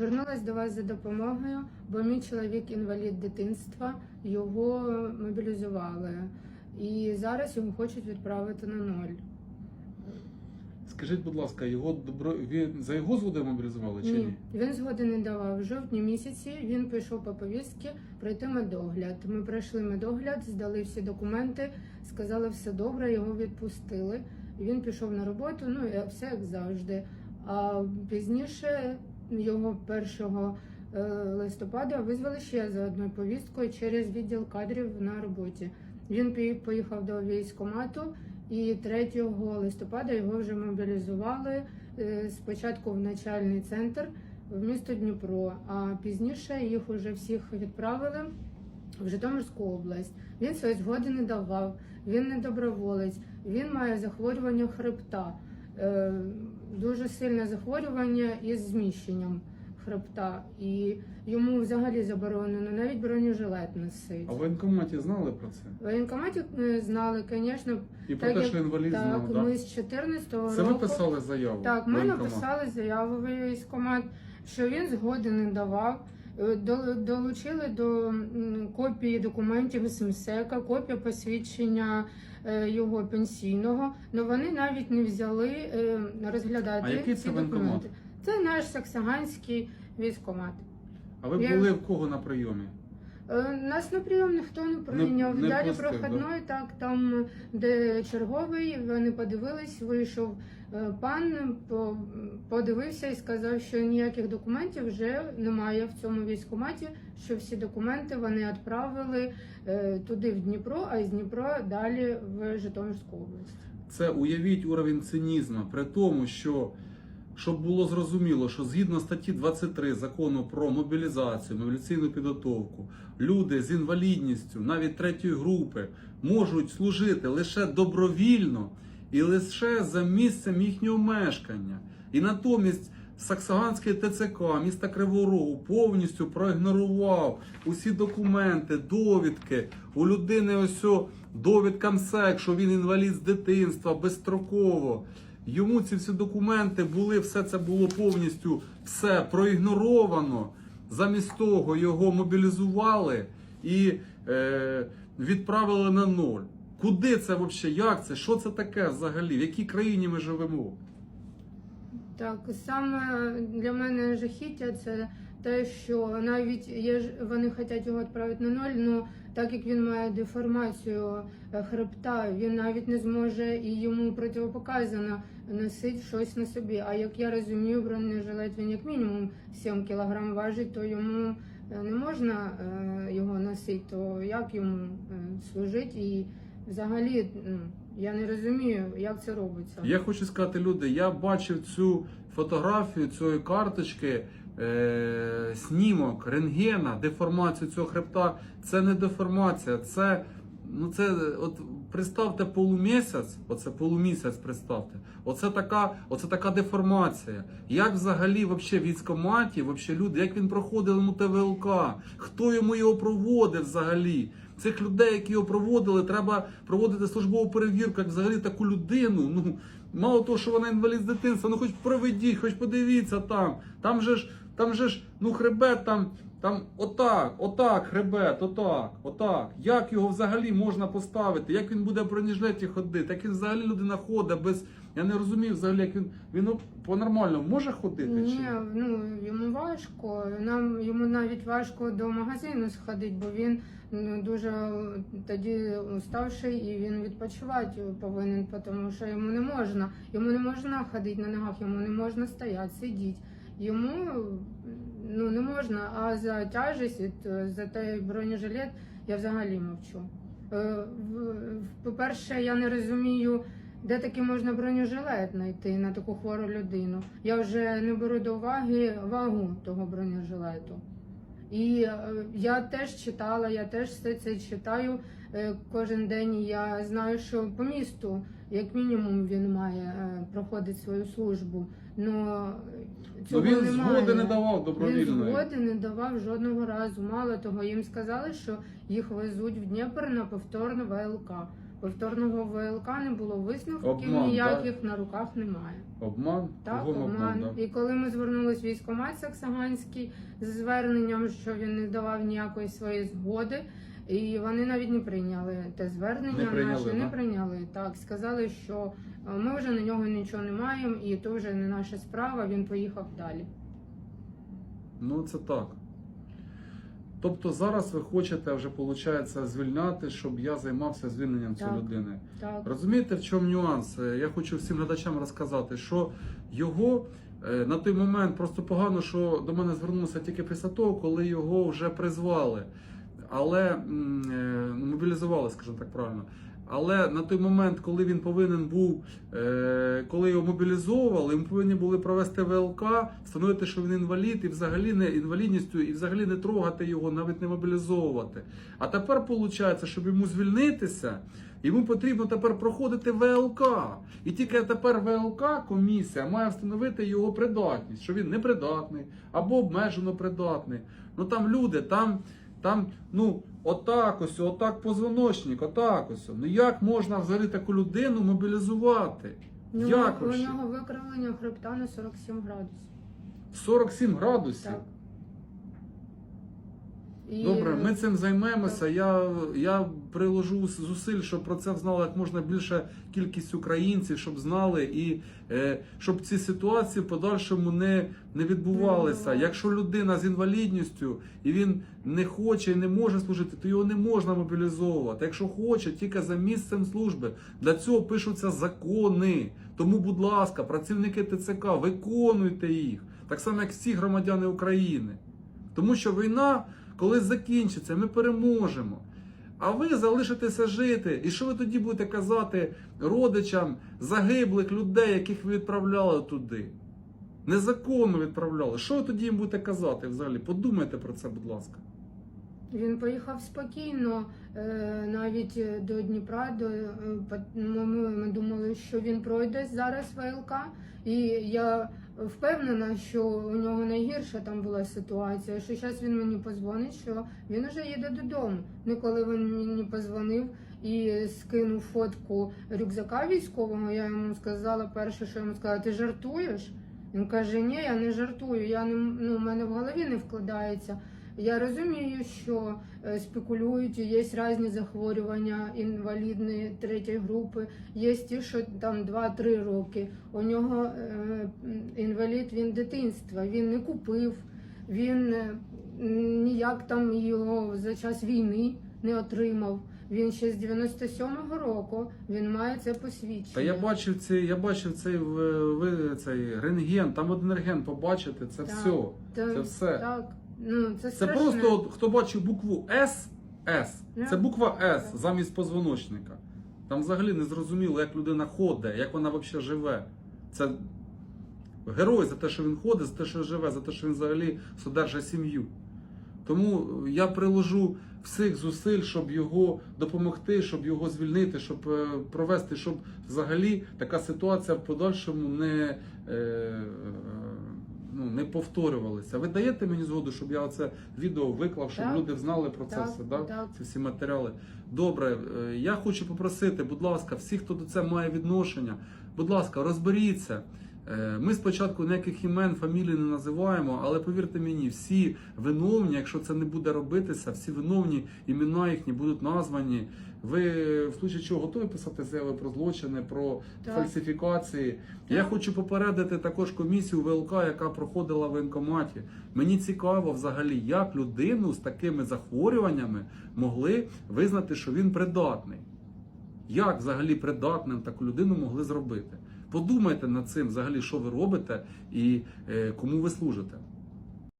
Звернулась до вас за допомогою, бо мій чоловік інвалід дитинства, його мобілізували. І зараз його хочуть відправити на ноль. Скажіть, будь ласка, його добро він за його згодою мобілізували чи ні? Ні, він згоди не давав. В жовтні місяці він пішов по повістці пройти медогляд. Ми пройшли медогляд, здали всі документи, сказали все добре, його відпустили. Він пішов на роботу, ну і все як завжди. А пізніше його 1 е, листопада визвали ще за одною повісткою через відділ кадрів на роботі. Він поїхав до військкомату, і 3 листопада його вже мобілізували е, спочатку в начальний центр в місто Дніпро, а пізніше їх уже всіх відправили в Житомирську область. Він своєї згоди не давав, він не доброволець, він має захворювання хребта, дуже сильне захворювання із зміщенням хребта. І йому взагалі заборонено навіть бронежилет носити. А в воєнкоматі знали про це? В воєнкоматі е, знали, звісно, І про те, що інвалід так, знав, да? ми з 14-го Це ви писали заяву? Так, ми воєнкомат? написали заяву в військкомат, що він згоди не давав. Е, Долучили до копії документів з МСЕКа, копія посвідчення е, його пенсійного. але вони навіть не взяли е, розглядати А який ці це документи. Це наш саксаганський військомат. А ви Я- були в кого на прийомі? Е, Нас на прийом ніхто не прийняв. не Далі пустив, проходної, так там, де черговий, вони подивились, вийшов е, пан, по- подивився і сказав, що ніяких документів вже немає в цьому військкоматі, що всі документи вони відправили е, туди в Дніпро, а з Дніпро далі в Житомирську область. Це уявіть уровень цинізму, при тому, що щоб було зрозуміло, що згідно статті 23 закону про мобілізацію, мобілізаційну підготовку, люди з інвалідністю, навіть третьої групи, можуть служити лише добровільно і лише за місцем їхнього мешкання. І натомість Саксаганський ТЦК міста Кривого Рогу повністю проігнорував усі документи, довідки. У людини ось о довідка МСЕК, що він інвалід з дитинства, безстроково. Йому ці всі документи були, все це було повністю все проігноровано. Замість того його мобілізували і е, відправили на ноль. Куди це взагалі? Як це? Що це таке взагалі? В якій країні ми живемо? Так, саме для мене жахіття це те, що навіть є вони хочуть його відправити на ноль, але так як він має деформацію е, хребта, він навіть не зможе і йому противопоказано носити щось на собі. А як я розумію, бронежилет він як мінімум 7 кг важить, то йому е, не можна е, його носити, то як йому служити і взагалі ну, я не розумію, як це робиться. Я хочу сказати, люди, я бачив цю фотографію цієї карточки, е, снімок, рентгена, деформацію цього хребта. Це не деформація, це. Ну це от представте полумісяць, оце полумісяць представте. Оце така, оце така деформація. Як взагалі вообще в військкоматі, вообще люди, як він проходив йому ТВЛК, хто йому його проводив взагалі? Цих людей, які його проводили, треба проводити службову перевірку, як взагалі таку людину. Ну мало того, що вона інвалід з дитинства, ну хоч проведіть, хоч подивіться там. Там же ж, там же ж, ну хребет там. Там отак, отак, хребет, отак, отак. Як його взагалі можна поставити? Як він буде в бронежилеті ходити? Як він взагалі людина ходить без. Я не розумію взагалі, як він. Він по-нормальному може ходити? чи Ні, ну йому важко. Нам йому навіть важко до магазину сходити, бо він ну, дуже тоді уставший і він відпочивати повинен, тому що йому не можна. Йому не можна ходити на ногах, йому не можна стояти, сидіти. Йому ну не можна. А за тяжесть, за той бронежилет я взагалі мовчу. Е, По-перше, я не розумію. Де таки можна бронежилет знайти на таку хвору людину? Я вже не беру до уваги вагу того бронежилету. І е, я теж читала, я теж все це читаю е, кожен день. Я знаю, що по місту, як мінімум, він має е, проходити свою службу. Но Ну цього він немає. згоди не давав Він згоди не давав жодного разу. Мало того, їм сказали, що їх везуть в Дніпр на повторну ВЛК. Повторного ВЛК не було висновків Обман, ніяких на руках немає. Обман? Так, Кругом обман. да? І коли ми звернулись в військкомат Саксаганський з зверненням, що він не давав ніякої своєї згоди, і вони навіть не прийняли те звернення Не прийняли, наше, не да? прийняли. Так, сказали, що е, ми вже на нього нічого не маємо, і то вже не наша справа. Він поїхав далі. Ну, це так. Тобто зараз ви хочете вже, виходить, звільняти, щоб я займався звільненням цієї Так. людини. Так, Розумієте, в чому нюанс? Е, Я хочу всім глядачам розказати, що його е, на той момент просто погано, що до мене звернувся тільки після того, коли його вже призвали. Але е, ну, мобілізували, скажімо так правильно. Але на той момент, коли він повинен був, е, коли його мобілізовували, ми повинні були провести ВЛК, встановити, що він інвалід, і взагалі не інвалідністю, і взагалі не трогати його, навіть не мобілізовувати. А тепер виходить, щоб йому звільнитися, йому потрібно тепер проходити ВЛК. І тільки тепер ВЛК комісія має встановити його придатність, що він непридатний або обмежено придатний. Ну там люди, там, там, ну, отак ось, отак позвоночник, отак ось. Ну як можна взагалі таку людину мобілізувати? у нього, Як у вообще? нього викривлення хребта на 47 градусів. 47 градусів. Так. І- Добре, ми цим займемося. Я, я приложу зусиль, щоб про це знала як можна більша кількість українців, щоб знали і е, щоб ці ситуації в подальшому не, не відбувалися. відбувалися. Якщо людина з інвалідністю і він не хоче і не може служити, то його не можна мобілізовувати. Якщо хоче, тільки за місцем служби. Для цього пишуться закони. Тому, будь ласка, працівники ТЦК, виконуйте їх, так само як всі громадяни України. Тому що війна, коли закінчиться, ми переможемо. А ви залишитеся жити. І що ви тоді будете казати родичам загиблих людей, яких ви відправляли туди? Незаконно відправляли. Що ви тоді їм будете казати взагалі? Подумайте про це, будь ласка. Він поїхав спокійно, е, навіть е, до Дніпра. До, е, ми, ми думали, що він пройде зараз ВЛК. І я впевнена, що у нього найгірша там була ситуація. Що зараз він мені позвонить, що він вже їде додому. Не коли він мені позвонив і скинув фотку рюкзака військового, я йому сказала перше, що йому сказала, ти жартуєш? Він каже, ні, я не жартую, я не ну, в мене в голові не вкладається. Я розумію, що е, спекулюють, є різні захворювання інвалідні третьої групи, є ті, що там 2-3 роки. У нього е, інвалід він дитинства, він не купив, він е, ніяк там його за час війни не отримав. Він ще з 97-го року він має це посвідчення. Та я бачив цей, я бачив цей, ви, цей рентген, там один рентген побачите, це Так. все. Та- Це все. Так, ну це, Це страшне. просто от, хто бачив букву С, С. Ну, Це буква С замість позвоночника. Там взагалі не зрозуміло, як людина ходить, як вона взагалі живе. Це герой за те, що він ходить, за те, що живе, за те, що він взагалі содержить сім'ю. Тому я приложу всіх зусиль, щоб його допомогти, щоб його звільнити, щоб е, провести, щоб взагалі така ситуація в подальшому не, е, ну, не повторювалися. Ви даєте мені згоду, щоб я це відео виклав, щоб Так. люди знали про це Так, все, да? так. ці всі матеріали. Добре, е, я хочу попросити, будь ласка, всіх, хто до це має відношення, будь ласка, розберіться. Е, Ми спочатку ніяких імен, фамілій не називаємо, але повірте мені, всі виновні, якщо це не буде робитися, всі виновні імена їхні будуть названі. Ви в случаї чого готові писати заяви про злочини, про Так. фальсифікації? Я хочу попередити також комісію ВЛК, яка проходила в воєнкоматі. Мені цікаво взагалі, як людину з такими захворюваннями могли визнати, що він придатний. Як взагалі придатним таку людину могли зробити? Подумайте над цим, взагалі, що ви робите і е, кому ви служите.